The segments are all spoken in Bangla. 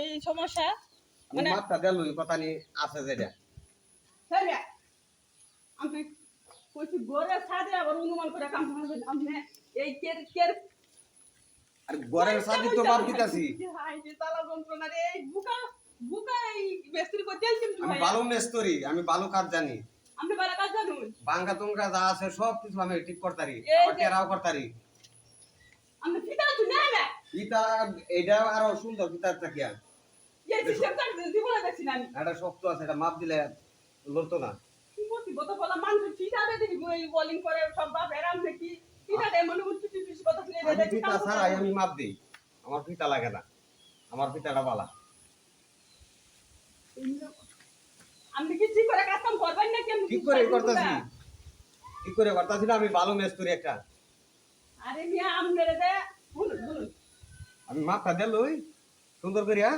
এই সমস্যা। মানে মাপটা দিল কথা নি আছে যেটা। আমি কইছি গোরে ছাদে আবার অনুমান করে কাম করবে আমি এই কের কের আর ঘরের সাথে তো মাপ দিতাছি। হাই যে তালা যন্ত্রণা রে বুকা বুকা বেস্ত্রি করতে আইছিস আমি ভালো মেস্তরি আমি ভালো কাজ জানি। আমি বালা কাজ জানুন বাঙ্গা তুঙ্গা যা আছে সব কিছু আমি ঠিক করতারি যে- টেরাও করতারি। এটা আরও সুন্দর না আমি এটা শক্ত আছে এটা মাপ দিলে লড়তো না। ফিতা করে আমি দেখি ফিতা ছাড়াই আমি মাপ দিই। আমার ফিতা লাগে না। আমার ফিতাটা বালা। আমি কি ঠিক করে কাজ কাম করবেন না কেমন ঠিক করে করতেছি? ঠিক করে করতেছি না? আমি ভালো মেস্তরি একটা। আরে মিয়া আমনের দে বলুন বলুন আমি মাপটা দিলই সুন্দর করিয়া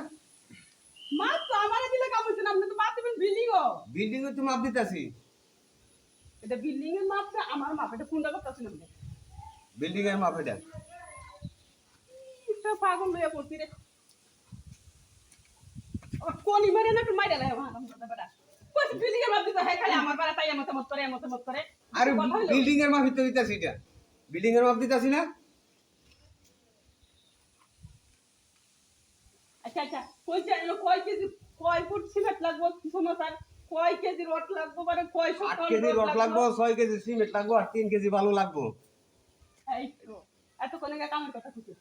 মাপ তো আমারে দিলে কাম হচ্ছে না আপনি তো মাপ দিবেন বিল্ডিং ও। বিল্ডিং এ তো মাপ দিতাছি। এটা বিল্ডিং এর মাপটা আমার মাপ এটা কোনটা করতেছেন আপনি? বিল্ডিং এর মাপ এটা। এটা পাগল লইয়া পড়ছি রে। ও কোনি মারে না একটু মাইরা লাগে আমার কথা বেটা কই বিল্ডিং এর মাপ দিতে হয় খালি আমার বাড়া তাই মত মত করে মত মত করে। আরে বিল্ডিং এর মাপ তো দিতাছি এটা। বিল্ডিং এর মাপ দিতাছি না? আচ্ছা আচ্ছা কয় কেজি কয় ফুট সিমেন্ট লাগবো? কি সমস্যা কয় কেজি রড লাগবো? মানে কয় আট কেজি রড লাগবো? ছয় কেজি সিমেন্ট লাগবো আর তিন কেজি বালু লাগবো। এই তো কামের কথা খুঁজে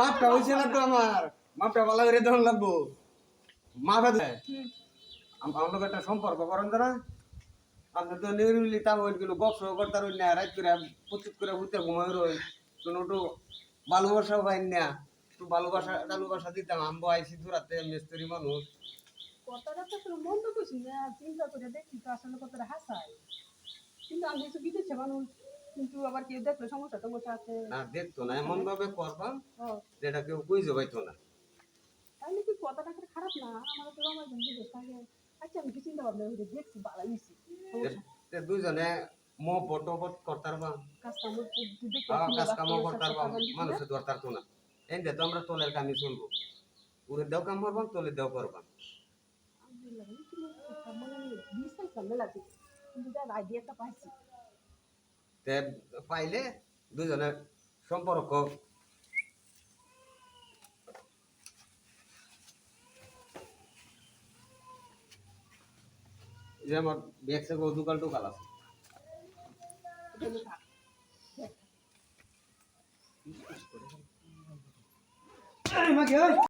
মাপটা হয়েছে না তো আমার? মাপটা ভালো করে দেওয়ান লাগবো। মাপে দেয় আমার লোক একটা সম্পর্ক করেন তো না। আপনি তো নিরিবিলি তা ওই কোনো গপ সপ করতার না রাত করে করে ঘুমাই রই কোনো একটু ভালোবাসাও পাই না। একটু ভালোবাসা ভালোবাসা দিতাম। আম্বো আইসি দূরাতে মিস্ত্রি মানুষ। কথাটা তো মন তো না চিন্তা করে দেখি তো আসলে কথাটা কিন্তু আমি বিদেশে মানুষ কিন্তু আবার কেউ দেখলে সমস্যা তো বসে আছে। না দেখতো না এমন ভাবে করবাম ও, যেটা কেউ বুঝতে পাইতো না। তাহলে কি কথাটা খারাপ না? আমার তো আমার জন্য বিদেশ থাকে। আচ্ছা আমি কি চিন্তা ভাবনা করে দেখছি ভালো নিছি দুইজনে মো পটো পট করতার বা কাজ কাম দেখি কাজ কামও করতার মানুষের দরকার তো না। দে তো আমরা তোলের কামই চলবো। উড়ে দেও কাম করবাম তোলে দেও করবাম। পাইলে দুজনে সম্পর্ক। এই যে আমার ব্যাগসে দুকাল টুকাল আছে। এটা নিয়ে থাক আমাকে ওই